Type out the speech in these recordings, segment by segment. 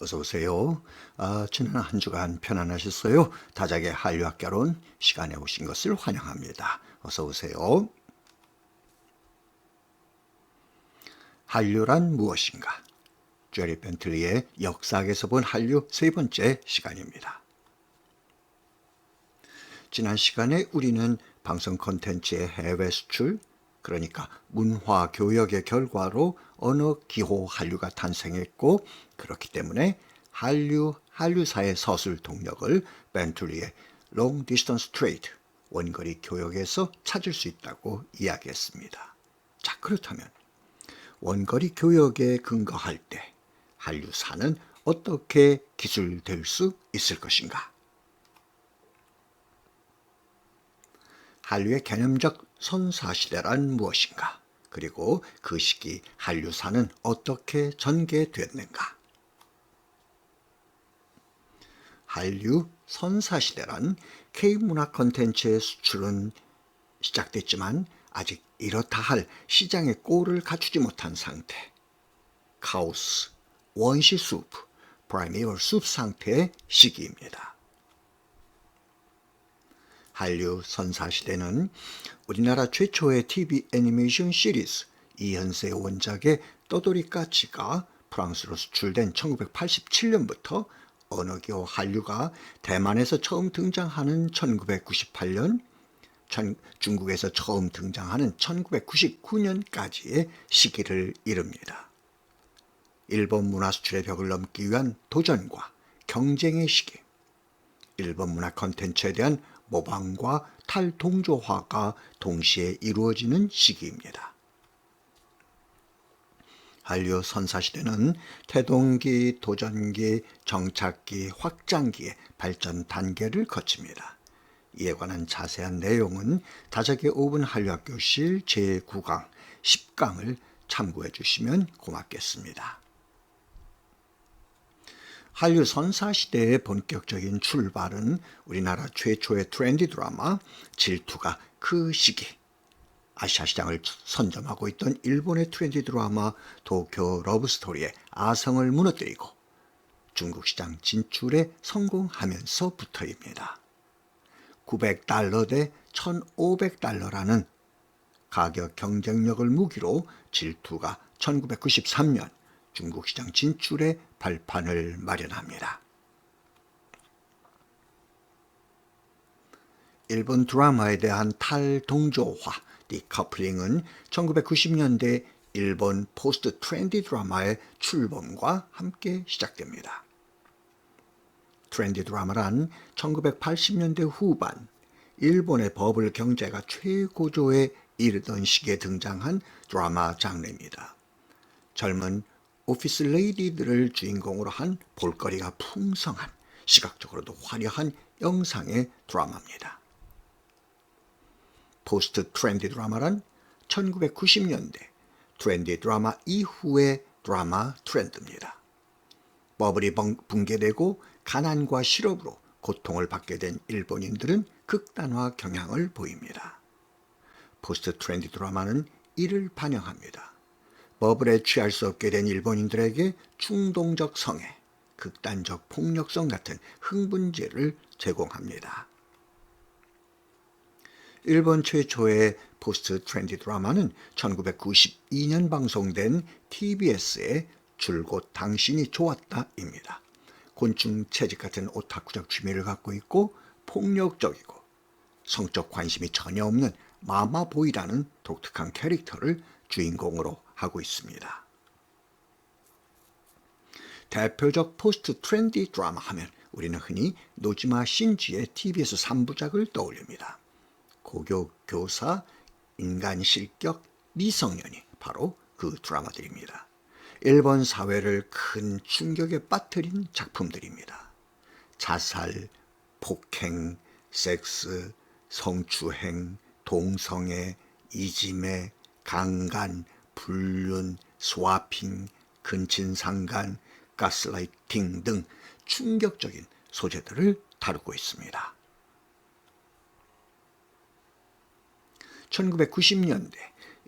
어서 오세요. 아, 지난 한 주간 편안하셨어요? 다작의 한류학 결혼 시간에 오신 것을 환영합니다. 어서 오세요. 한류란 무엇인가? 제리 벤틀리의 역사에서 본 한류 세 번째 시간입니다. 지난 시간에 우리는 방송 콘텐츠의 해외 수출, 그러니까 문화 교역의 결과로 언어 기호 한류가 탄생했고 그렇기 때문에 한류 한류사의 서술 동력을 벤툴리의 Long Distance Trade 원거리 교역에서 찾을 수 있다고 이야기했습니다. 자 그렇다면 원거리 교역에 근거할 때 한류사는 어떻게 기술될 수 있을 것인가? 한류의 개념적 선사시대란 무엇인가? 그리고 그 시기 한류사는 어떻게 전개됐는가? 한류 선사시대란 K문화 컨텐츠의 수출은 시작됐지만 아직 이렇다 할 시장의 꼴을 갖추지 못한 상태. 카오스, 원시 숲, 프라이미얼 숲 상태의 시기입니다. 한류 선사시대는 우리나라 최초의 TV 애니메이션 시리즈 이현세 원작의 떠돌이까치가 프랑스로 수출된 1987년부터 언어기호 한류가 대만에서 처음 등장하는 1998년, 중국에서 처음 등장하는 1999년까지의 시기를 이릅니다. 일본 문화 수출의 벽을 넘기 위한 도전과 경쟁의 시기, 일본 문화 컨텐츠에 대한 모방과 탈동조화가 동시에 이루어지는 시기입니다. 한류 선사시대는 태동기, 도전기, 정착기, 확장기의 발전 단계를 거칩니다. 이에 관한 자세한 내용은 다작의 5분 한류학교실 제9강, 10강을 참고해 주시면 고맙겠습니다. 한류 선사 시대의 본격적인 출발은 우리나라 최초의 트렌디 드라마 질투가 그 시기 아시아 시장을 선점하고 있던 일본의 트렌디 드라마 도쿄 러브스토리의 아성을 무너뜨리고 중국 시장 진출에 성공하면서부터입니다. 900달러 대 1500달러라는 가격 경쟁력을 무기로 질투가 1993년 중국 시장 진출에 발판을 마련합니다. 일본 드라마에 대한 탈동조화 디커플링은 1990년대 일본 포스트 트렌디 드라마의 출범과 함께 시작됩니다. 트렌디 드라마란 1980년대 후반 일본의 버블 경제가 최고조에 이르던 시기에 등장한 드라마 장르입니다. 젊은 오피스 레이디들을 주인공으로 한 볼거리가 풍성한 시각적으로도 화려한 영상의 드라마입니다. 포스트 트렌디 드라마란 1990년대 트렌디 드라마 이후의 드라마 트렌드입니다. 버블이 붕괴되고 가난과 실업으로 고통을 받게 된 일본인들은 극단화 경향을 보입니다. 포스트 트렌디 드라마는 이를 반영합니다. 버블에 취할 수 없게 된 일본인들에게 충동적 성애, 극단적 폭력성 같은 흥분제를 제공합니다. 일본 최초의 포스트 트렌디 드라마는 1992년 방송된 TBS의 줄곧 당신이 좋았다입니다. 곤충 채집 같은 오타쿠적 취미를 갖고 있고 폭력적이고 성적 관심이 전혀 없는 마마보이라는 독특한 캐릭터를 주인공으로 하고 있습니다. 대표적 포스트 트렌디 드라마 하면 우리는 흔히 노지마 신지의 TBS 3부작을 떠올립니다. 고교 교사, 인간 실격, 미성년이 바로 그 드라마들입니다. 일본 사회를 큰 충격에 빠뜨린 작품들입니다. 자살, 폭행, 섹스, 성추행, 동성애, 이지매, 강간, 불륜, 스와핑, 근친상간, 가스라이팅 등 충격적인 소재들을 다루고 있습니다. 1990년대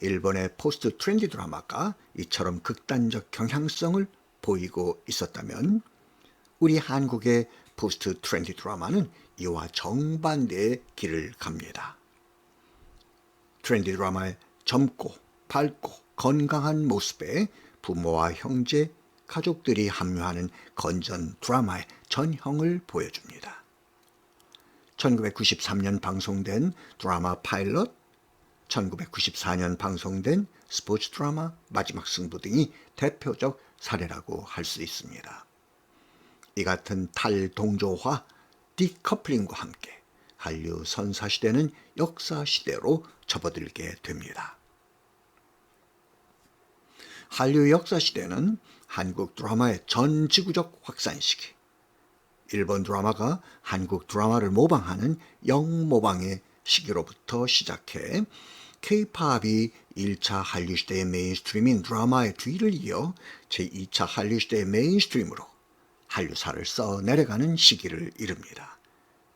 일본의 포스트 트렌디 드라마가 이처럼 극단적 경향성을 보이고 있었다면 우리 한국의 포스트 트렌디 드라마는 이와 정반대의 길을 갑니다. 트렌디 드라마의 젊고 밝고 건강한 모습에 부모와 형제, 가족들이 합류하는 건전 드라마의 전형을 보여줍니다. 1993년 방송된 드라마 파일럿, 1994년 방송된 스포츠 드라마 마지막 승부 등이 대표적 사례라고 할 수 있습니다. 이 같은 탈동조화, 디커플링과 함께 한류 선사시대는 역사시대로 접어들게 됩니다. 한류 역사 시대는 한국 드라마의 전 지구적 확산 시기, 일본 드라마가 한국 드라마를 모방하는 영모방의 시기로부터 시작해 K-팝이 1차 한류 시대의 메인스트림인 드라마의 뒤를 이어 제2차 한류 시대의 메인스트림으로 한류사를 써 내려가는 시기를 이릅니다.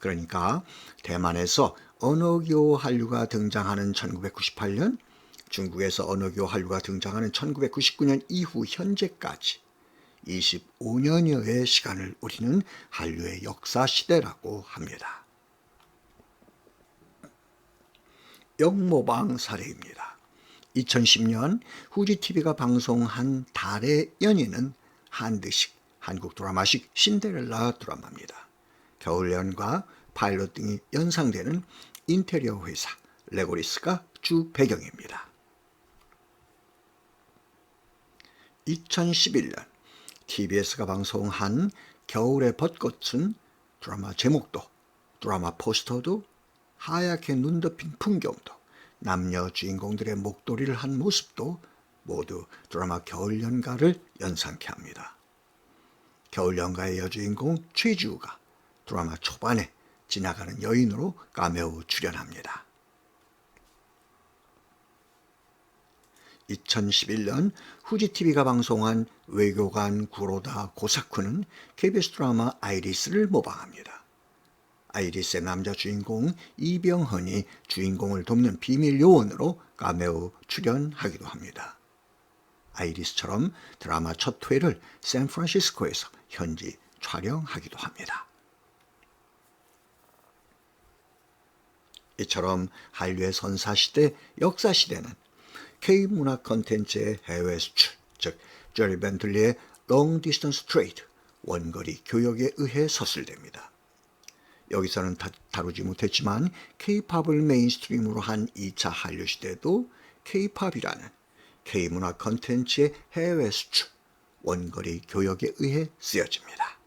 그러니까 대만에서 언어교 한류가 등장하는 1998년, 중국에서 언어교 한류가 등장하는 1999년 이후 현재까지 25년여의 시간을 우리는 한류의 역사 시대라고 합니다. 영모방 사례입니다. 2010년 후지 TV가 방송한 달의 연인은 한드식 한국 드라마식 신데렐라 드라마입니다. 겨울연과 파일럿 등이 연상되는 인테리어 회사 레고리스가 주 배경입니다. 2011년 TBS가 방송한 겨울의 벚꽃은 드라마 제목도 드라마 포스터도 하얗게 눈 덮인 풍경도 남녀 주인공들의 목도리를 한 모습도 모두 드라마 겨울연가를 연상케 합니다. 겨울연가의 여주인공 최지우가 드라마 초반에 지나가는 여인으로 까메오 출연합니다. 2011년 후지TV가 방송한 외교관 구로다 고사쿠는 KBS 드라마 아이리스를 모방합니다. 아이리스의 남자 주인공 이병헌이 주인공을 돕는 비밀 요원으로 까메오 출연하기도 합니다. 아이리스처럼 드라마 첫 회를 샌프란시스코에서 현지 촬영하기도 합니다. 이처럼 한류의 선사시대, 역사시대는 K문화 컨텐츠의 해외 수출, 즉 제리 벤틀리의 Long Distance Trade, 원거리 교역에 의해 서술됩니다. 여기서는 다, 다루지 못했지만 K-팝을 메인스트림으로 한 2차 한류 시대도 K-팝이라는 K-문화 컨텐츠의 해외 수출, 원거리 교역에 의해 쓰여집니다.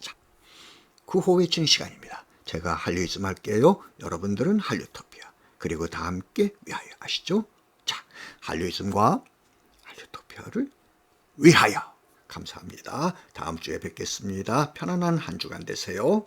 자, 구호 외친 시간입니다. 제가 한류이즘 할게요. 여러분들은 한류토피아. 그리고 다 함께 위하여 아시죠? 자, 한류이즘과 한류토피아를 위하여. 감사합니다. 다음 주에 뵙겠습니다. 편안한 한 주간 되세요.